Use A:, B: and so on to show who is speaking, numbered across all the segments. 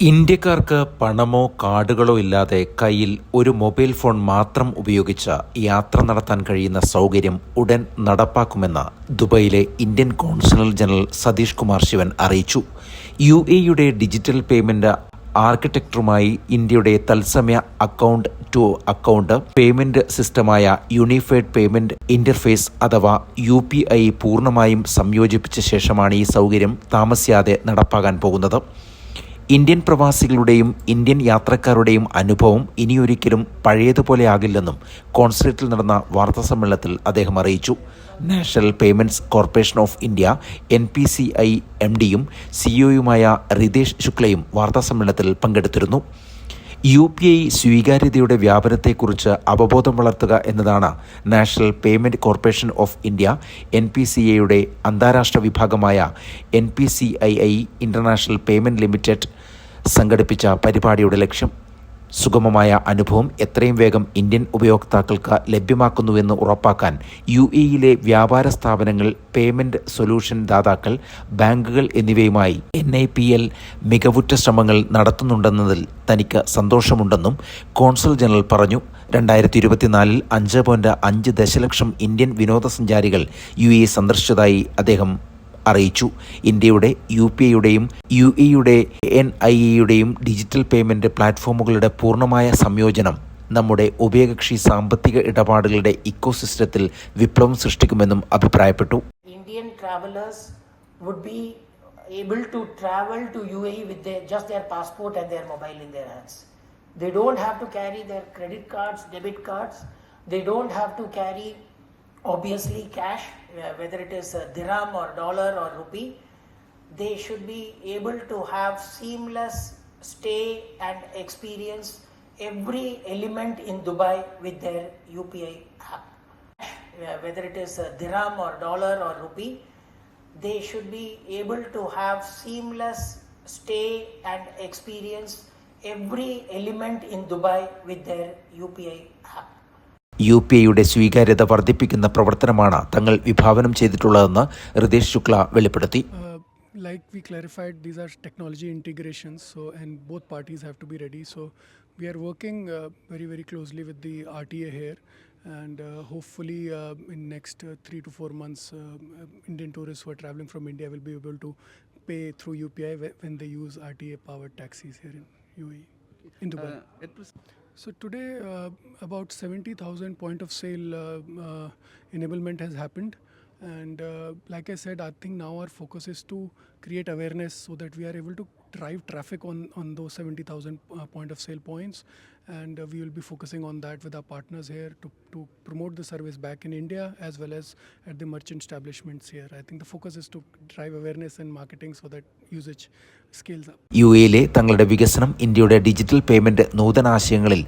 A: ഇന്ത്യക്കാർക്ക് പണമോ കാർഡുകളോ ഇല്ലാതെ കയ്യിൽ ഒരു മൊബൈൽ ഫോൺ മാത്രം ഉപയോഗിച്ച് യാത്ര നടത്താൻ കഴിയുന്ന സൗകര്യം ഉടൻ നടപ്പാക്കുമെന്ന് ദുബൈയിലെ Indian consular general Satish Kumar Sivan അറിയിച്ചു. യു എയുടെ ഡിജിറ്റൽ പേയ്മെന്റ് ആർക്കിടെക്ടറുമായി ഇന്ത്യയുടെ തത്സമയ അക്കൗണ്ട് ടു അക്കൗണ്ട് പേയ്മെന്റ് സിസ്റ്റമായ യൂണിഫൈഡ് പേയ്മെന്റ് ഇന്റർഫേസ് അഥവാ യു പി ഐ പൂർണമായും സംയോജിപ്പിച്ച ശേഷമാണ് ഈ സൗകര്യം താമസിയാതെ നടപ്പാകാൻ പോകുന്നത്. ഇന്ത്യൻ പ്രവാസികളുടെയും ഇന്ത്യൻ യാത്രക്കാരുടെയും അനുഭവം ഇനിയൊരിക്കലും പഴയതുപോലെ ആകില്ലെന്നും കോൺസുലേറ്റിൽ നടന്ന വാർത്താസമ്മേളനത്തിൽ അദ്ദേഹം അറിയിച്ചു. National payments corporation of India N P C I M ഡിയും സിഇഒയുമായ റിതേഷ് ശുക്ലയും വാർത്താസമ്മേളനത്തിൽ പങ്കെടുത്തിരുന്നു. യു പി ഐ സ്വീകാര്യതയുടെ വ്യാപനത്തെക്കുറിച്ച് അവബോധം വളർത്തുക എന്നതാണ് national payment corporation of India N P C എയുടെ അന്താരാഷ്ട്ര വിഭാഗമായ N P C I I international payment limited സംഘടിപ്പിച്ച പരിപാടിയുടെ ലക്ഷ്യം. സുഗമമായ അനുഭവം എത്രയും വേഗം ഇന്ത്യൻ ഉപയോക്താക്കൾക്ക് ലഭ്യമാക്കുന്നുവെന്ന് ഉറപ്പാക്കാൻ യു എയിലെ വ്യാപാര സ്ഥാപനങ്ങൾ പേയ്മെന്റ് സൊല്യൂഷൻ ദാതാക്കൾ ബാങ്കുകൾ എന്നിവയുമായി എൻ ഐ പി എൽ മികവുറ്റ ശ്രമങ്ങൾ നടത്തുന്നുണ്ടെന്നതിൽ തനിക്ക് സന്തോഷമുണ്ടെന്നും കോൺസൽ ജനറൽ പറഞ്ഞു. രണ്ടായിരത്തി ഇരുപത്തിനാലിൽ അഞ്ച് പോയിന്റ് അഞ്ച് ദശലക്ഷം ഇന്ത്യൻ വിനോദസഞ്ചാരികൾ യു എ സന്ദർശിച്ചതായി അദ്ദേഹം അറിയിച്ചു. ഇന്ത്യയുടെ യു പി ഐയുടെയും യു ഇയുടെ എൻ ഐ ഇയുടെയും ഡിജിറ്റൽ പേയ്മെന്റ് പ്ലാറ്റ്ഫോമുകളുടെ പൂർണമായ സംയോജനം നമ്മുടെ ഉഭയകക്ഷി സാമ്പത്തിക ഇടപാടുകളുടെ ഇക്കോസിസ്റ്റത്തിൽ വിപ്ലവം സൃഷ്ടിക്കുമെന്നും അഭിപ്രായപ്പെട്ടു.
B: Indian travellers would be able to travel to U A with just their passport and their mobile in their hands they don't have to carry their credit cards debit cards they don't have to carry obviously, cash, uh, whether it is dirham or dollar or rupee. They should be able to have seamless stay and experience every element in Dubai with their UPI app uh, whether it is dirham or dollar or rupee, they should be able to have seamless stay and experience every element in Dubai with their UPI app.
A: U P ഐയുടെ സ്വീകാര്യത വർദ്ധിപ്പിക്കുന്ന പ്രവർത്തനമാണ് തങ്ങൾ വിഭാവനം ചെയ്തിട്ടുള്ളതെന്ന് റിതേഷ് ശുക്ല വെളിപ്പെടുത്തി
C: Uh, like we clarified, these are technology integrations, so and both parties have to be ready. So we are working uh, very very closely with the RTA here, and uh, hopefully uh, in next uh, three to four months, uh, uh, Indian tourists who are traveling from India will be able to pay through UPI when they use RTA powered taxis here in UAE, in Dubai. So today, uh, about 70,000 point of sale uh, uh, enablement has happened. And uh, like I said, I think now our focus is to create awareness so that we are able to drive traffic on, on those 70,000 uh, point of sale points. And uh, we will be focusing on that with our partners here to, to promote the service back in India as well as at the merchant establishments here. I think the focus is to drive awareness and marketing so that usage scales up.
A: U എയിലെ തങ്ങളുടെ വികസനം ഇന്ത്യയുടെ digital payment നൂതനാശയങ്ങളിൽ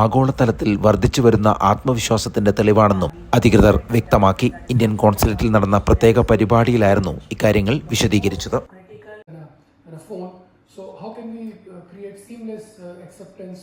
A: ആഗോളതലത്തിൽ വർദ്ധിച്ചു വരുന്ന ആത്മവിശ്വാസത്തിന്റെ തെളിവാണെന്നും അധികൃതർ വ്യക്തമാക്കി Indian കോൺസുലേറ്റിൽ നടന്ന പ്രത്യേക പരിപാടിയിലായിരുന്നു ഇക്കാര്യങ്ങൾ വിശദീകരിച്ചത്.
C: So how can we uh, create seamless uh, acceptance